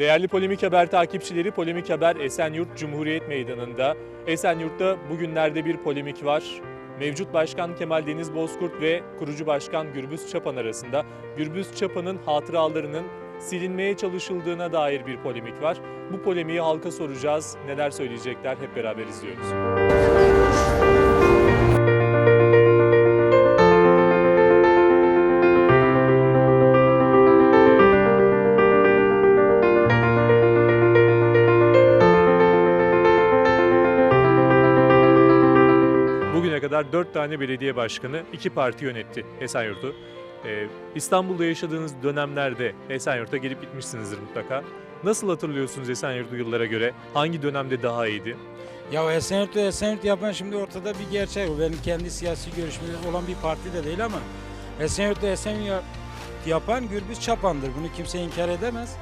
Değerli Polemik Haber takipçileri, Polemik Haber Esenyurt Cumhuriyet Meydanı'nda. Esenyurt'ta bugünlerde bir polemik var. Mevcut Başkan Kemal Deniz Bozkurt ve kurucu başkan Gürbüz Çapan arasında Gürbüz Çapan'ın hatıralarının silinmeye çalışıldığına dair bir polemik var. Bu polemiği halka soracağız. Neler söyleyecekler hep beraber izliyoruz. Kadar 4 tane belediye başkanı, 2 parti yönetti Esenyurt'u. Ee, İstanbul'da yaşadığınız dönemlerde Esenyurt'a gelip gitmişsinizdir mutlaka. Nasıl hatırlıyorsunuz Esenyurt'u yıllara göre? Hangi dönemde daha iyiydi? Ya Esenyurt'u Esenyurt yapan şimdi ortada bir gerçek. O benim kendi siyasi görüşmeleri olan bir parti de değil ama Esenyurt'u Esenyurt yapan Gürbüz Çapan'dır. Bunu kimse inkar edemez.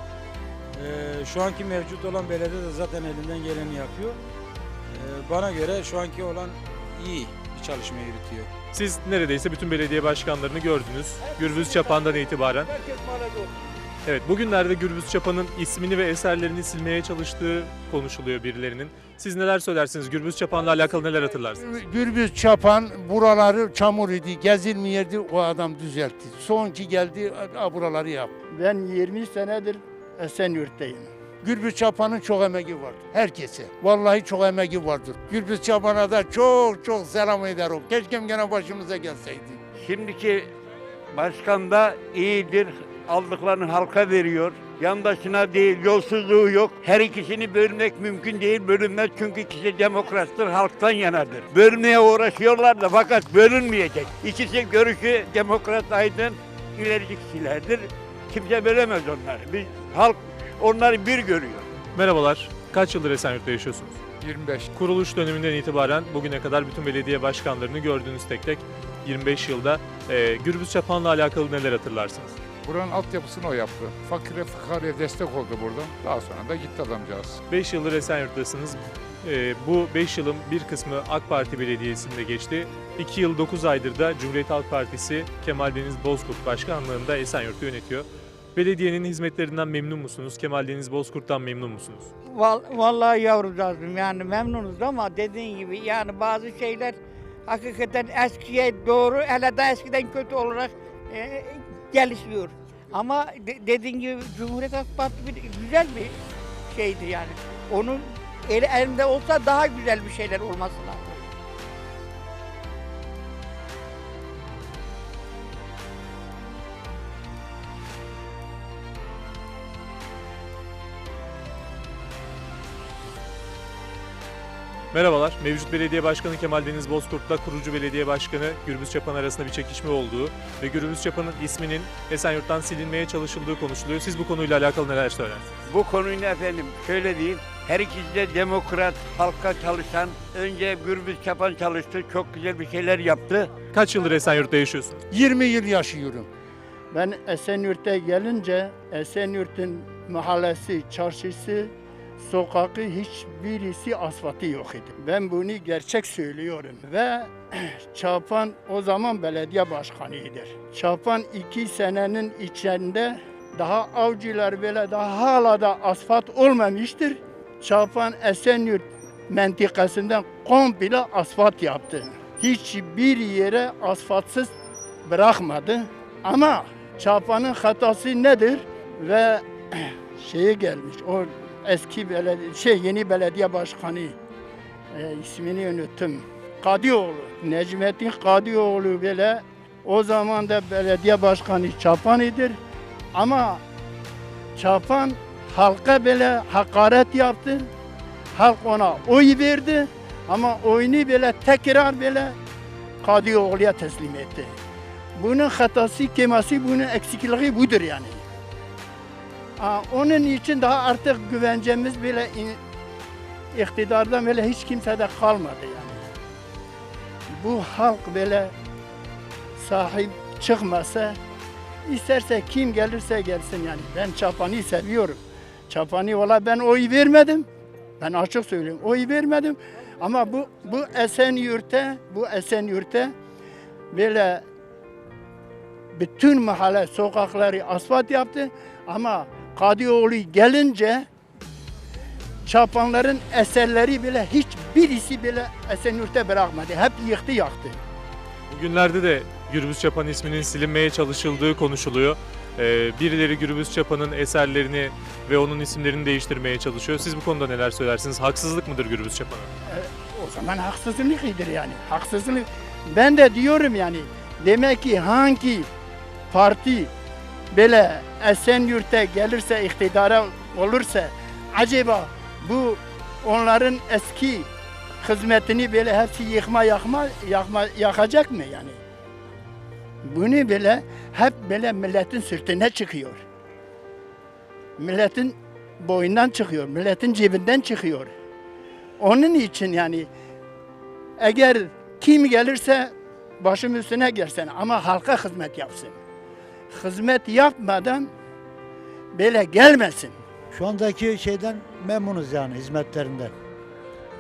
Ee, şu anki mevcut olan belediye de zaten elinden geleni yapıyor. Ee, bana göre şu anki olan iyi bir çalışma yürütüyor. Siz neredeyse bütün belediye başkanlarını gördünüz. Gürbüz Çapan'dan itibaren. Evet, bugünlerde Gürbüz Çapan'ın ismini ve eserlerini silmeye çalıştığı konuşuluyor birilerinin. Siz neler söylersiniz? Gürbüz Çapan'la alakalı neler hatırlarsınız? Gürbüz çapan buraları çamur idi, gezilmeyerdi o adam düzeltti. Sonki geldi a, buraları yap. Ben 20 senedir Esenyurt'tayım. Gürbüz çapanın çok emeği vardır. Herkese. Vallahi çok emeği vardır. Gürbüz çapana da çok çok selam eder o. Keşke gene başımıza gelseydi. Şimdiki başkan da iyidir. Aldıklarını halka veriyor. Yandaşına değil, yolsuzluğu yok. Her ikisini bölmek mümkün değil, bölünmez çünkü ikisi demokrattır, halktan yanadır. Bölmeye uğraşıyorlar da fakat bölünmeyecek. İkisi görüşü demokrat aydın, ilerici kişilerdir. Kimse bölemez onları. Biz, halk onları bir görüyor. Merhabalar. Kaç yıldır Esenyurt'ta yaşıyorsunuz? 25. Kuruluş döneminden itibaren bugüne kadar bütün belediye başkanlarını gördünüz tek tek. 25 yılda. Ee, Gürbüz Çapan'la alakalı neler hatırlarsınız? Buranın altyapısını o yaptı. Fakire fukaraya destek oldu burada. Daha sonra da gitti adamcağız. 5 yıldır Esenyurt'tasınız. Ee, bu 5 yılın bir kısmı AK Parti Belediyesi'nde geçti. 2 yıl 9 aydır da Cumhuriyet Halk Partisi Kemal Deniz Bozkurt Başkanlığında Esenyurt'u yönetiyor. Belediyenin hizmetlerinden memnun musunuz? Kemal Deniz Bozkurt'tan memnun musunuz? Val- Vallahi yavrucağızım yani memnunuz ama dediğin gibi yani bazı şeyler hakikaten eskiye doğru hele de eskiden kötü olarak e, gelişiyor. Ama de- dediğin gibi Cumhuriyet Halk Partisi bir, güzel bir şeydi yani. Onun eli elinde olsa daha güzel bir şeyler olması lazım. Merhabalar. Mevcut Belediye Başkanı Kemal Deniz Bozkurt'la kurucu belediye başkanı Gürbüz Çapan arasında bir çekişme olduğu ve Gürbüz Çapan'ın isminin Esenyurt'tan silinmeye çalışıldığı konuşuluyor. Siz bu konuyla alakalı neler söylersiniz? Bu konuyu efendim şöyle diyeyim. Her ikisi de demokrat, halka çalışan, önce Gürbüz Çapan çalıştı, çok güzel bir şeyler yaptı. Kaç yıldır Esenyurt'ta yaşıyorsunuz? 20 yıl yaşıyorum. Ben Esenyurt'a gelince Esenyurt'un mahallesi, çarşısı, sokağı hiçbirisi asfaltı yok idi. Ben bunu gerçek söylüyorum ve Çapan o zaman belediye başkanıdır. Çapan iki senenin içinde daha avcılar böyle daha hala da asfalt olmamıştır. Çapan Esenyurt mentikasından komple asfalt yaptı. Hiçbir yere asfaltsız bırakmadı. Ama Çapa'nın hatası nedir? Ve şeye gelmiş, o eski belediye, şey yeni belediye başkanı, e, ismini unuttum. Kadioğlu, Necmettin Kadioğlu böyle o zaman da belediye başkanı Çapan'ıdır. Ama Çapan halka böyle hakaret yaptı. Halk ona oy verdi. Ama oyunu böyle tekrar böyle Kadioğlu'ya teslim etti. Bunun hatası, keması, bunun eksikliği budur yani. Onun için daha artık güvencemiz bile iktidardan böyle hiç kimsede kalmadı yani. Bu halk böyle sahip çıkmasa isterse kim gelirse gelsin yani. Ben Çapan'ı seviyorum. Çapan'ı valla ben oy vermedim. Ben açık söyleyeyim oy vermedim. Ama bu bu Esenyurt'e, bu Esenyurt'e böyle bütün mahalle sokakları asfalt yaptı ama Kadıoğlu gelince çapanların eserleri bile hiçbirisi bile Esenyurt'ta bırakmadı. Hep yıktı yaktı. Bugünlerde de Gürbüz Çapan isminin silinmeye çalışıldığı konuşuluyor. Ee, birileri Gürbüz Çapan'ın eserlerini ve onun isimlerini değiştirmeye çalışıyor. Siz bu konuda neler söylersiniz? Haksızlık mıdır Gürbüz Çapan'a? O zaman haksızlıktır yani. Haksızlık. Ben de diyorum yani demek ki hangi parti böyle Esenyurt'a gelirse iktidara olursa acaba bu onların eski hizmetini böyle hepsi yıkma yakma yakma yakacak mı yani? Bunu böyle hep böyle milletin sırtına çıkıyor. Milletin boyundan çıkıyor, milletin cebinden çıkıyor. Onun için yani eğer kim gelirse başım üstüne gelsin ama halka hizmet yapsın. Hizmet yapmadan böyle gelmesin. Şu andaki şeyden memnunuz yani hizmetlerinden.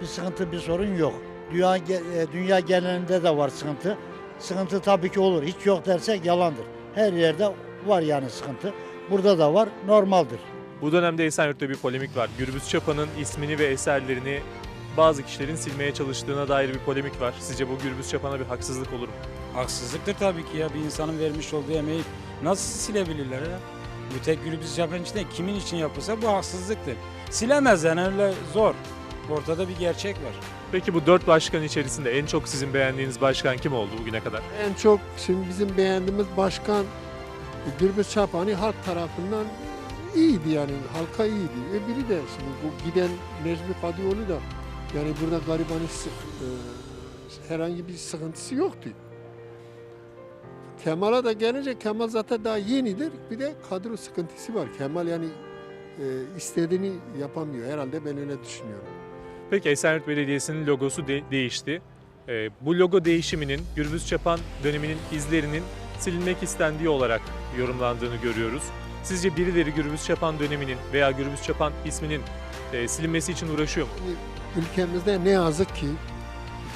Bir sıkıntı, bir sorun yok. Dünya, e, dünya genelinde de var sıkıntı. Sıkıntı tabii ki olur. Hiç yok dersek yalandır. Her yerde var yani sıkıntı. Burada da var, normaldir. Bu dönemde Esenyurt'ta bir polemik var. Gürbüz Çapan'ın ismini ve eserlerini bazı kişilerin silmeye çalıştığına dair bir polemik var. Sizce bu Gürbüz Çapan'a bir haksızlık olur mu? Haksızlıktır tabii ki ya bir insanın vermiş olduğu emeği nasıl silebilirler ya? Bu tek yapan için kimin için yapılsa bu haksızlıktır. Silemez yani öyle zor. Ortada bir gerçek var. Peki bu dört başkan içerisinde en çok sizin beğendiğiniz başkan kim oldu bugüne kadar? En çok şimdi bizim beğendiğimiz başkan Gürbüz Çapani halk tarafından iyiydi yani halka iyiydi. Öbürü de şimdi bu giden Necmi Kadıoğlu da yani burada garibanın sı- e, herhangi bir sıkıntısı yoktu. Kemal'a da gelince Kemal zaten daha yenidir. Bir de kadro sıkıntısı var. Kemal yani e, istediğini yapamıyor. Herhalde ben öyle düşünüyorum. Peki Esenyurt Belediyesi'nin logosu de- değişti. Ee, bu logo değişiminin Gürbüz Çapan döneminin izlerinin silinmek istendiği olarak yorumlandığını görüyoruz. Sizce birileri Gürbüz Çapan döneminin veya Gürbüz Çapan isminin e, silinmesi için uğraşıyor mu? ülkemizde ne yazık ki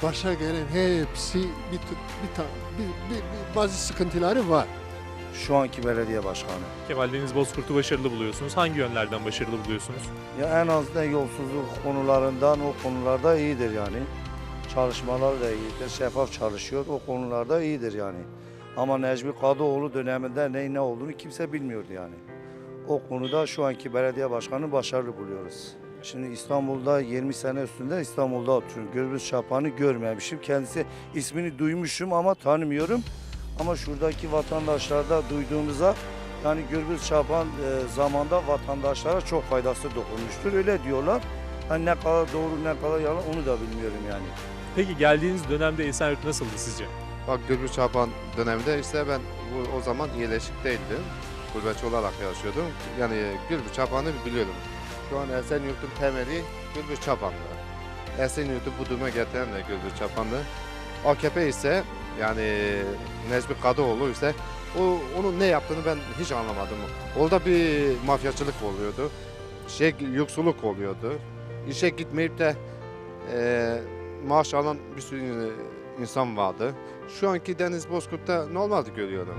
başa gelen hepsi bir, bir, ta- bir, bir- bir- bazı sıkıntıları var. Şu anki belediye başkanı. Kemal Deniz Bozkurt'u başarılı buluyorsunuz. Hangi yönlerden başarılı buluyorsunuz? Ya en azından yolsuzluk konularından o konularda iyidir yani. Çalışmalar da iyidir. Şeffaf çalışıyor. O konularda iyidir yani. Ama Necmi Kadıoğlu döneminde ne ne olduğunu kimse bilmiyordu yani. O konuda şu anki belediye başkanı başarılı buluyoruz. Şimdi İstanbul'da 20 sene üstünde İstanbul'da oturuyorum. Gürbüz Çapan'ı görmemişim. Kendisi ismini duymuşum ama tanımıyorum. Ama şuradaki vatandaşlarda duyduğumuza yani Gürbüz Çapan e, zamanda vatandaşlara çok faydası dokunmuştur. Öyle diyorlar. Hani ne kadar doğru ne kadar yalan onu da bilmiyorum yani. Peki geldiğiniz dönemde Esenyurt nasıldı sizce? Bak Gürbüz Çapan döneminde işte ben bu, o zaman iyileşik değildim. Gurbetçi olarak yaşıyordum. Yani Gürbüz Çapan'ı biliyordum. Şu an Esenyurt'un temeli Gürbüz Çapan'dı. Esenyurt'u bu duruma getiren de Gürbüz Çapan'dı. AKP ise yani Necmi Kadıoğlu ise o onun ne yaptığını ben hiç anlamadım. Orada bir mafyacılık oluyordu. Şey yoksulluk oluyordu. İşe gitmeyip de eee maaş alan bir sürü insan vardı. Şu anki Deniz Bozkurt'ta normaldi görüyorum.